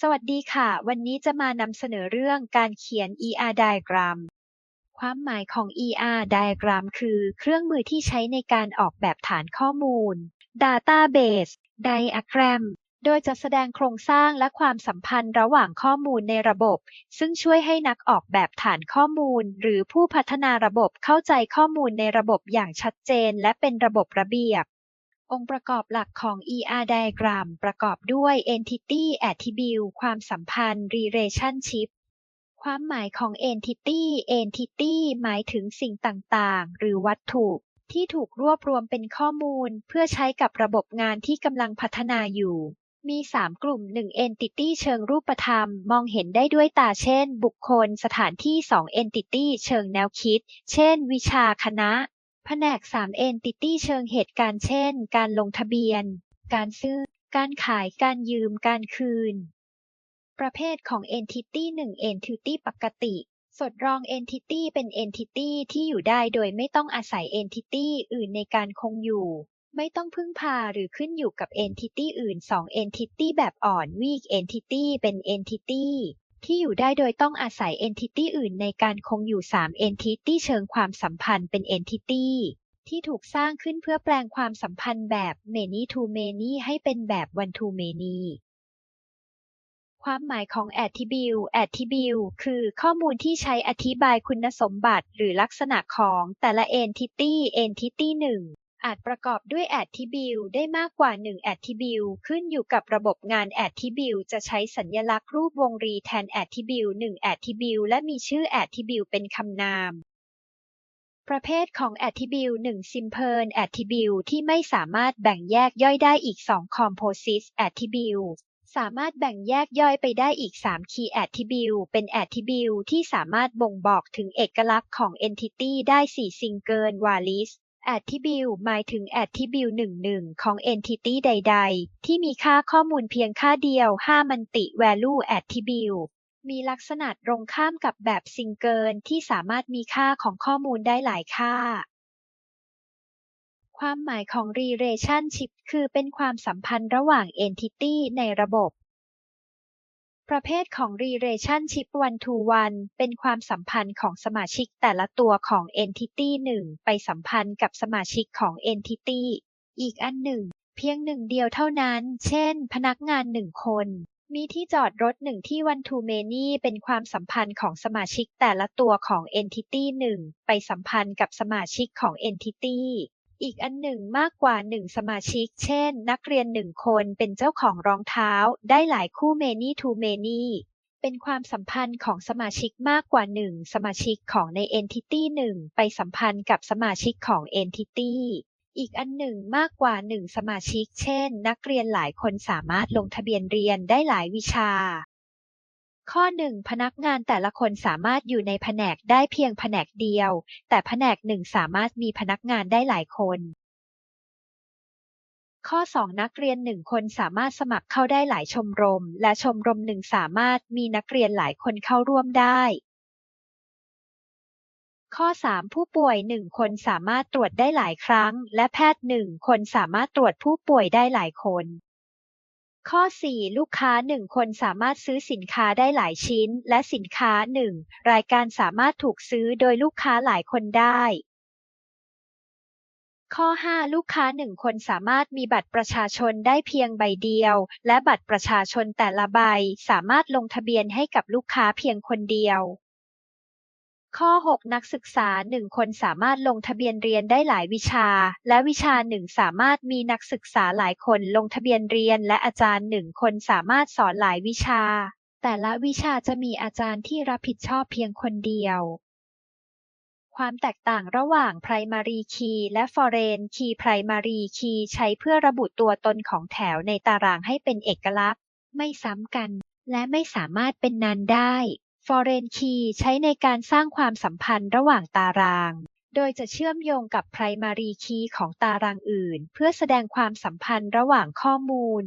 สวัสดีค่ะ วันนี้จะมานำเสนอเรื่องการเขียน ER diagram ความหมายของ ER diagram คือเครื่องมือที่ใช้ในการออกแบบฐานข้อมูล Database Diagram โดยจะแสดงโครงสร้างและความสัมพันธ์ระหว่างข้อมูลในระบบ ซึ่งช่วยให้นักออกแบบฐานข้อมูล หรือผู้พัฒนาระบบเข้าใจข้อมูลในระบบอย่างชัดเจน และเป็นระบบระเบียบ องค์ประกอบหลักของ ER diagram ประกอบด้วย entity attribute ความสัมพันธ์ relationship ความหมายของ entity entity หมายถึงสิ่งต่างๆ หรือวัตถุ ที่ถูกรวบรวมเป็นข้อมูล เพื่อใช้กับระบบงานที่กำลังพัฒนาอยู่ มี 3 กลุ่ม 1 entity เชิงรูปธรรม มองเห็นได้ด้วยตาเช่น บุคคล สถานที่ 2 entity เชิงแนวคิด เช่น วิชาคณะ แผนก3 entity เชิงเหตุการณ์เช่น การลงทะเบียน การซื้อ การขาย การยืม การคืน ประเภทของ entity 1 entity ปกติ สดรอง entity เป็น entity ที่อยู่ได้โดยไม่ต้องอาศัย entity อื่นในการคงอยู่ ไม่ต้องพึ่งพาหรือขึ้นอยู่กับ entity อื่น 2 entity แบบอ่อน weak entity เป็น entity ที่อยู่ได้โดยต้องอาศัย entity อื่นในการคงอยู่ 3 entity เชิงความสัมพันธ์เป็น entity ที่ถูกสร้างขึ้นเพื่อแปลงความสัมพันธ์แบบ many to many ให้เป็นแบบ one to many ความหมายของ attribute attribute คือข้อมูลที่ใช้อธิบายคุณสมบัติหรือลักษณะของแต่ละ entity entity หนึ่ง อาจประกอบด้วย attribute ได้มากกว่า 1 attribute ขึ้นอยู่กับระบบงาน attribute จะใช้สัญลักษณ์รูปวงรีแทน attribute 1 attribute และมีชื่อ attribute เป็นคำนาม ประเภทของ attribute 1 simple attribute ที่ไม่สามารถแบ่งแยกย่อยได้อีก 2 composite attribute สามารถแบ่งแยกย่อยไปได้อีก 3 key attribute เป็น attribute ที่สามารถบ่งบอกถึงเอกลักษณ์ของ entity ได้ 4 single valid attribute หมายถึง attribute 1-1ของ entity ใด ๆ ที่มีค่าข้อมูลเพียงค่าเดียว5 multi value attribute มีลักษณะตรงข้ามกับแบบ single ที่สามารถมีค่าของข้อมูลได้หลายค่า ความหมายของ relationship คือเป็นความสัมพันธ์ระหว่าง entity ในระบบ ประเภทของ relationship one to one เป็นความสัมพันธ์ของสมาชิกแต่ละตัวของ entity หนึ่งไปสัมพันธ์กับสมาชิกของ entity อีกอันหนึ่ง เพียงหนึ่งเดียวเท่านั้น เช่น พนักงานหนึ่งคน มีที่จอดรถหนึ่งที่ one to many เป็นความสัมพันธ์ของสมาชิกแต่ละตัวของ entity หนึ่งไปสัมพันธ์กับสมาชิกของ entity อีกอันหนึ่งมากกว่าหนึ่งสมาชิก เช่น นักเรียนหนึ่งคนเป็นเจ้าของรองเท้า ได้หลายคู่ many to many เป็นความสัมพันธ์ของสมาชิกมากกว่าหนึ่งสมาชิกของใน entity หนึ่งไปสัมพันธ์กับสมาชิกของ entity อีกอันหนึ่งมากกว่าหนึ่งสมาชิก เช่น นักเรียนหลายคนสามารถลงทะเบียนเรียนได้หลายวิชา ข้อ 1 พนักงานแต่ละคนสามารถอยู่ในแผนกได้เพียงแผนกเดียว แต่แผนกหนึ่งสามารถมีพนักงานได้หลายคน ข้อ 2 นักเรียนหนึ่งคนสามารถสมัครเข้าได้หลายชมรม และชมรมหนึ่งสามารถมีนักเรียนหลายคนเข้าร่วมได้ ข้อ 3 ผู้ป่วยหนึ่งคนสามารถตรวจได้หลายครั้ง และแพทย์หนึ่งคนสามารถตรวจผู้ป่วยได้หลายคน ข้อ 4 ลูกค้าหนึ่งคนสามารถซื้อสินค้าได้หลายชิ้น และสินค้าหนึ่งรายการสามารถถูกซื้อโดยลูกค้าหลายคนได้ ข้อ 5 ลูกค้าหนึ่งคนสามารถมีบัตรประชาชนได้เพียงใบเดียว และบัตรประชาชนแต่ละใบสามารถลงทะเบียนให้กับลูกค้าเพียงคนเดียว ข้อ 6 นักศึกษาหนึ่งคนสามารถลงทะเบียนเรียนได้หลายวิชา และวิชาหนึ่งสามารถมีนักศึกษาหลายคนลงทะเบียนเรียน และอาจารย์หนึ่งคนสามารถสอนหลายวิชา แต่ละวิชาจะมีอาจารย์ที่รับผิดชอบเพียงคนเดียว ความแตกต่างระหว่าง primary key และ foreign key primary key ใช้เพื่อระบุตัวตนของแถวในตารางให้เป็นเอกลักษณ์ ไม่ซ้ำกัน และไม่สามารถเป็นนันได้ foreign key ใช้ในการสร้างความสัมพันธ์ระหว่างตาราง โดยจะเชื่อมโยงกับ primary key ของตารางอื่น เพื่อแสดงความสัมพันธ์ระหว่างข้อมูล